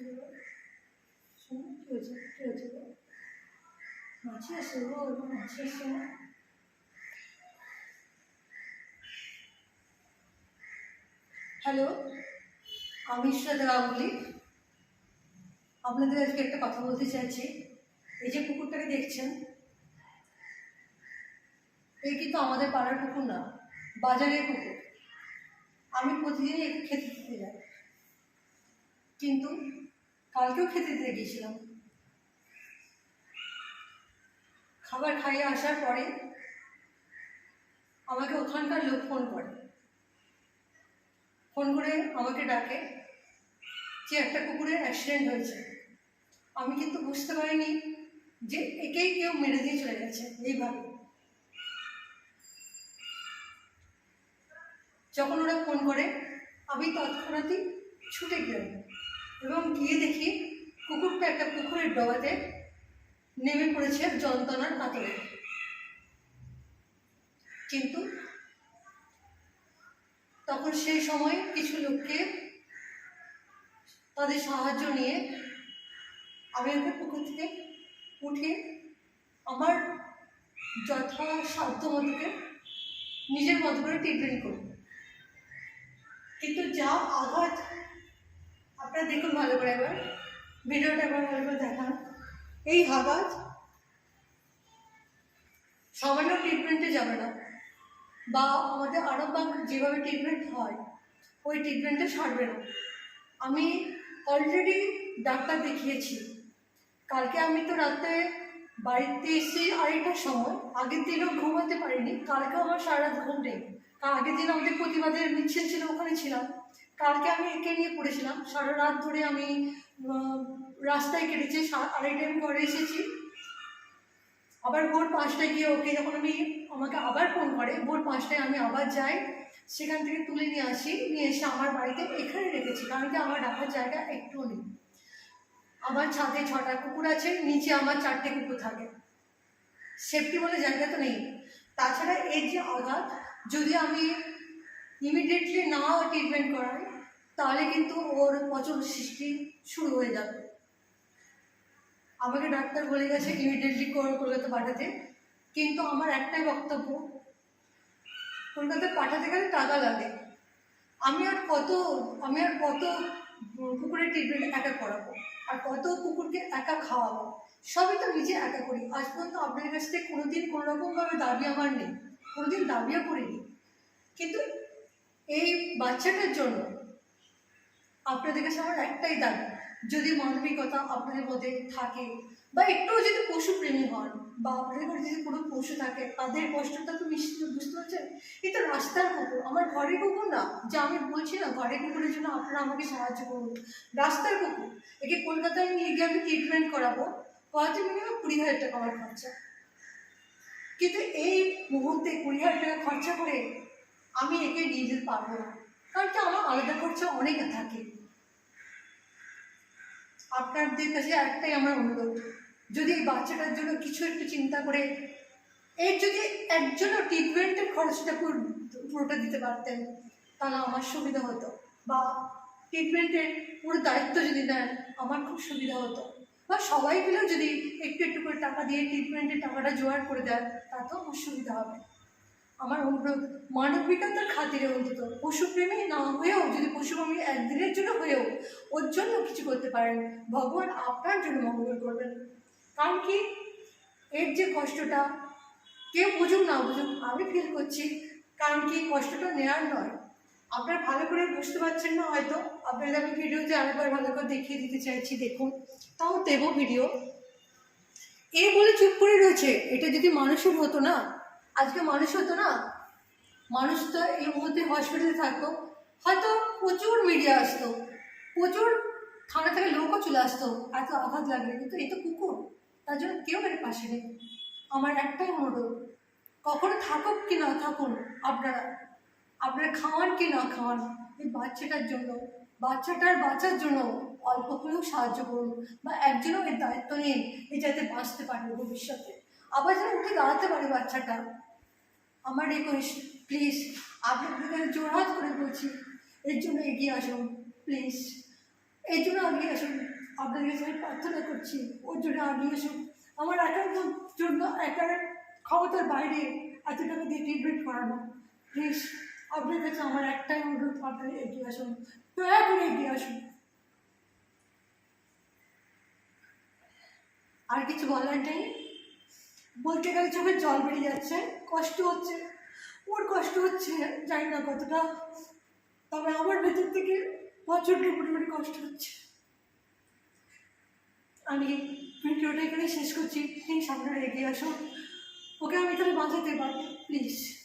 Hello, আমি শ্রদ্ধা গাঙ্গুলি আপনাদের আজকে একটা কথা বলতে চাইছি। এই যে কুকুরটাকে দেখছেন, এই কিন্তু আমাদের পাড়ার কুকুর না, বাজারের কুকুর আমি প্রতিদিনই একে খেতে দিতে যাই। কিন্তু কালকেও খেতে দিতে গিয়েছিলাম। খাবার খাইয়ে আসার পরে আমাকে ওখানকার লোক ফোন করে। ফোন করে আমাকে ডাকে যে একটা কুকুরের অ্যাক্সিডেন্ট হয়েছে। আমি কিন্তু বুঝতে পারিনি যে একেই কেউ মেরে দিয়ে চলে গেছে এইভাবে। যখন ওরা ফোন করে, আমি তৎক্ষণাৎই ছুটে গেলাম। এবং গিয়ে দেখি কুকুরটা একটা পুকুরের ডবাতে নেমে পড়েছে যন্ত্রণার পাতলে। কিন্তু তখন সেই সময় কিছু লোককে তাদের সাহায্য নিয়ে আমি ওকে পুকুর থেকে উঠে আমার যথাসাধ্য মতোকে নিজের মতো করে ট্রিটমেন্ট করি কিন্তু যা আঘাত আপনারা দেখুন ভালো করে একবার। ভিডিওটা একবার ভালো করে দেখান। এই আঘাত সামান্য ট্রিটমেন্টে যাবে না। বা আমাদের আরামবাগ যেভাবে ট্রিটমেন্ট হয়, ওই ট্রিটমেন্টে সারবে না। আমি অলরেডি ডাক্তার দেখিয়েছি। কালকে আমি তো রাতে বাড়িতে এসেছি আড়াইটার সময়। আগের দিনও ঘুমাতে পারিনি। কালকে আমার সারা রাত ঘুম নেই। আগের দিন আমাদের প্রতিবাদের মিছিল ছিল, ওখানে ছিলাম। কালকে আমি একে নিয়ে পড়েছিলাম। সারা রাত ধরে আমি রাস্তায় কেটেছি আমি ঘরে এসেছি। আবার ভোর পাঁচটায় গিয়ে ওকে যখন আমি, আমাকে আবার ফোন করে, ভোর পাঁচটায় আমি আবার যাই, সেখান থেকে তুলে নিয়ে আসি, নিয়ে এসে আমার বাড়িতে এখানে রেখেছি, কারণ কি আমার রাখার জায়গা একটুও নেই। আমার ছাদে ছটা কুকুর আছে, নিচে আমার চারটে কুকুর থাকে। সেফটি বলে জায়গা তো নেই। তাছাড়া এর যে আঘাত, যদি আমি ইমিডিয়েটলি না ট্রিটমেন্ট করায় তাহলে কিন্তু ওর পচন সৃষ্টি শুরু হয়ে যাবে। আমাকে ডাক্তার বলে গেছে ইমিডিয়েটলি কলকাতা পাঠাতে, কিন্তু আমার একটাই বক্তব্য, কলকাতায় পাঠাতে গেলে টাকা লাগে। আমি আর কত, আমি আর কত কুকুরের ট্রিটমেন্ট একা করাবো, আর কত কুকুরকে একা খাওয়াবো, সবই তো নিজে একা করি। আজ পর্যন্ত আপনাদের কাছ থেকে কোনোদিন কোনো রকমভাবে দাবি আমার নেই, কোনোদিন দাবিও করিনি। কিন্তু এই বাচ্চাটার জন্য আপনাদের কাছে আমার একটাই দাবি, যদি মানবিকতা আপনাদের মধ্যে থাকে বা একটুও যদি পশুপ্রেমী হন বা আপনাদের ঘরে যদি কোনো পশু থাকে, তাদের কষ্টটা তো নিশ্চিত বুঝতে পারছেন? এটা রাস্তার কুকুর, আমার ঘরের কুকুর না, যে আমি বলছি না, ঘরের কুকুরের জন্য আপনারা আমাকে সাহায্য করুন। রাস্তার কুকুর, একে কলকাতায় নিয়ে গিয়ে আমি ট্রিটমেন্ট করাবো, করাতে মিনিমাম কুড়ি হাজার টাকা আমার খরচা। কিন্তু এই মুহূর্তে কুড়ি হাজার টাকা খরচা করে আমি একে নিয়ে যেতে পারব না। কারণ কি, আমার আলাদা খরচা অনেক থাকে। আপনাদের কাছে একটাই আমার অনুরোধ, যদি এই বাচ্চাটার জন্য কিছু একটু চিন্তা করে, এর যদি একজনও ট্রিটমেন্টের খরচটা পুরোটা দিতে পারতেন, তাহলে আমার সুবিধা হতো। বা ট্রিটমেন্টের পুরো দায়িত্ব যদি নেন, আমার খুব সুবিধা হতো। বা সবাই মিলেও যদি একটু একটু করে টাকা দিয়ে ট্রিটমেন্টের টাকাটা জোগাড় করে দেন, তাতেও আমার সুবিধা হবে। আমার অনুরোধ মানবিকতার খাতিরে অন্তত পশুপ্রেমী না হয়েও, যদি পশুপ্রেমী একদিনের জন্য হয়েও ওর জন্য কিছু করতে পারেন, ভগবান আপনার জন্য মঙ্গল করবেন। কারণ কি? এর যে কষ্টটা, কেউ বুঝুক না বুঝুক, আমি ফিল করছি। কারণ কি? কষ্টটা নেওয়ার নয়। আপনারা ভালো করে বুঝতে পারছেন না হয়তো। আপনাদের আমি ভিডিওতে আরেকবার ভালো করে দেখিয়ে দিতে চাইছি, দেখুন। তাও দেবো ভিডিও এ বলে চুপ করে রয়েছে। এটা যদি মানুষের হতো না আজকে মানুষ হতো না? মানুষ তো এই মুহূর্তে হসপিটালে থাকতো। হয়তো প্রচুর মিডিয়া আসতো। প্রচুর থানা থেকে লোকও চলে আসতো। এত আঘাত লাগলে। কিন্তু এই তো কুকুর। তার জন্য কেউ এর পাশে নেই। আমার একটাই অনুরোধ, কখনো থাকুক কি না থাকুন আপনারা। আপনারা খাওয়ান কি না খাওয়ান, এই বাচ্চাটার জন্য, বাচ্চাটার বাঁচার জন্য অল্প হলেও সাহায্য করুন বা একজনও এর দায়িত্ব নিন এ যাতে বাঁচতে পারে ভবিষ্যতে। আবার যেন উঠে দাঁড়াতে পারে বাচ্চাটা। আমার রিকোয়েস্ট প্লিজ আপনাদের কাছে জোরহাত করে বলছি। এর জন্য এগিয়ে আসুন প্লিজ এর জন্য এগিয়ে আসুন। আপনাদের কাছে আমি প্রার্থনা করছি, ওর জন্য আগে আসুন। আমার একার জন্য একার ক্ষমতার বাইরে এত টাকা দিয়ে ট্রিটমেন্ট করানো। প্লিজ আপনার কাছে আমার একটাই অনুরোধ, আপনারা এগিয়ে আসুন। দয়া করে এগিয়ে আসুন। আর কিছু বলার নেই? বলতে গেলে চোখের জল বেরিয়ে যাচ্ছে, কষ্ট হচ্ছে। ওর কষ্ট হচ্ছে, জানি না কতটা। তবে আমার ভেতর থেকে প্রচণ্ড পরিমাণে কষ্ট হচ্ছে। আমি ভিডিওটা এখানে শেষ করছি। আপনারা এগিয়ে আসুন ওকে আমি তাহলে বাঁচাতে পারব, প্লিজ।